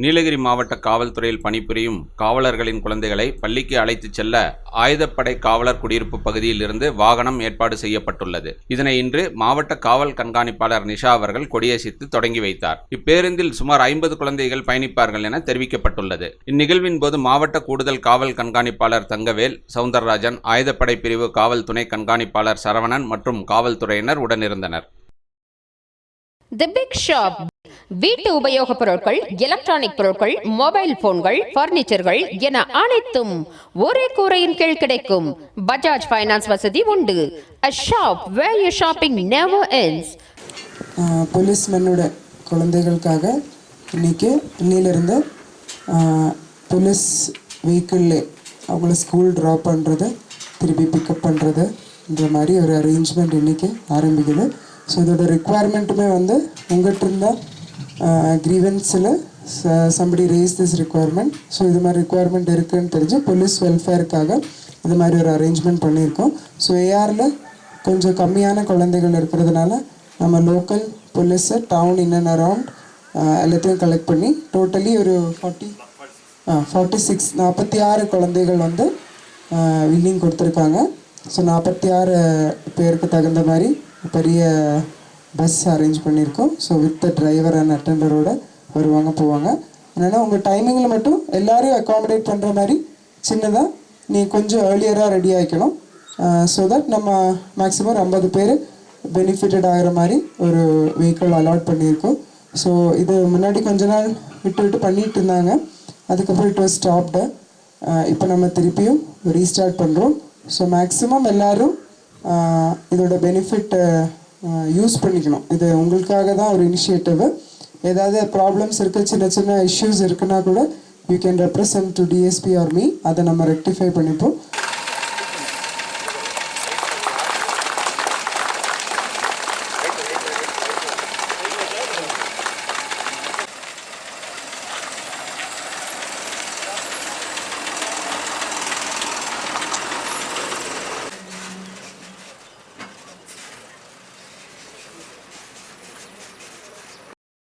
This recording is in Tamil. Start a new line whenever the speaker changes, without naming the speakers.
நீலகிரி மாவட்ட காவல்துறையில் பணிபுரியும் காவலர்களின் குழந்தைகளை பள்ளிக்கு அழைத்துச் செல்ல ஆயுதப்படை காவலர் குடியிருப்பு பகுதியில் இருந்து வாகனம் ஏற்பாடு செய்யப்பட்டுள்ளது. இதனை இன்று மாவட்ட காவல் கண்காணிப்பாளர் நிஷா அவர்கள் கொடியசைத்து தொடங்கி வைத்தார். இப்பேருந்தில் சுமார் ஐம்பது குழந்தைகள் பயணிப்பார்கள் என தெரிவிக்கப்பட்டுள்ளது. இந்நிகழ்வின் போது மாவட்ட கூடுதல் காவல் கண்காணிப்பாளர் தங்கவேல் சவுந்தரராஜன் ஆயுதப்படை பிரிவு காவல் துணை கண்காணிப்பாளர் சரவணன் மற்றும் காவல்துறையினர் உடனிருந்தனர்.
The Big Shop வீட்டு உபயோகப் பொருட்கள் எலக்ட்ரானிக் பொருட்கள் மொபைல் போன்கள் பர்னிச்சர்கள் என அனைத்தும் ஒரே கூரையின் கீழ் கிடைக்கும். பஜாஜ் ஃபைனான்ஸ் வசதி உண்டு. A shop where you shopping never ends.
ஆஹ் போலீஸ்மேனோட குழந்தைகளுக்காக இன்னைக்கு இன்னிலிருந்து போலீஸ் வெஹிக்கிளில் அவங்கள ஸ்கூல் ட்ராப் பண்ணுறது திருப்பி பிக்கப் பண்ணுறதுன்ற மாதிரி ஒரு அரேஞ்ச்மெண்ட் இன்றைக்கி ஆரம்பிக்குது. ஸோ இதோட ரெக்குவயர்மெண்ட்டுமே வந்து உங்கள்கிட்ட இருந்தால் க்ரீவன்ஸில் somebody raise this requirement so இது மாதிரி ரிக்குவயர்மெண்ட் இருக்குன்னு தெரிஞ்சு போலீஸ் வெல்ஃபேருக்காக இது மாதிரி ஒரு அரேஞ்ச்மெண்ட் பண்ணியிருக்கோம். ஸோ ஏஆரில் கொஞ்சம் கம்மியான குழந்தைகள் இருக்கிறதுனால நம்ம லோக்கல் போலீஸை டவுன் இன் அண்ட் அரவுண்ட் எல்லாத்தையும் கலெக்ட் பண்ணி டோட்டலி ஒரு ஃபார்ட்டி ஃபார்ட்டி சிக்ஸ் நாற்பத்தி ஆறு குழந்தைகள் வந்து வில்லிங் கொடுத்துருக்காங்க. ஸோ நாற்பத்தி ஆறு பேருக்கு தகுந்த மாதிரி பெரிய பஸ் அரேஞ்ச் பண்ணியிருக்கோம் so with the driver and அட்டண்டரோட வருவாங்க போவாங்க. அதனால் உங்கள் டைமிங்கில் மட்டும் எல்லோரையும் அக்காமடேட் பண்ணுற மாதிரி சின்னதாக நீ கொஞ்சம் ஏர்லியராக ரெடி ஆகிக்கணும் ஸோ தட் நம்ம மேக்ஸிமம் ஐம்பது பேர் பெனிஃபிட்டட் ஆகிற மாதிரி ஒரு வெஹிக்கிள் அலாட் பண்ணியிருக்கோம். ஸோ இது முன்னாடி கொஞ்ச நாள் விட்டு விட்டு பண்ணிட்டு இருந்தாங்க. அதுக்கப்புறம் இட் வாஸ் ஸ்டாப்டு இப்போ நம்ம திருப்பியும் ரீஸ்டார்ட் பண்ணுறோம் ஸோ மேக்ஸிமம் எல்லோரும் இதோட பெனிஃபிட் யூஸ் பண்ணிக்கணும். இது உங்களுக்காக தான் ஒரு இனிஷியேட்டிவ் ஏதாவது ப்ராப்ளம்ஸ் இருக்குது சின்ன சின்ன இஷ்யூஸ் இருக்குன்னா கூட you can represent to DSP or me அதை நம்ம ரெக்டிஃபை பண்ணிப்போம்.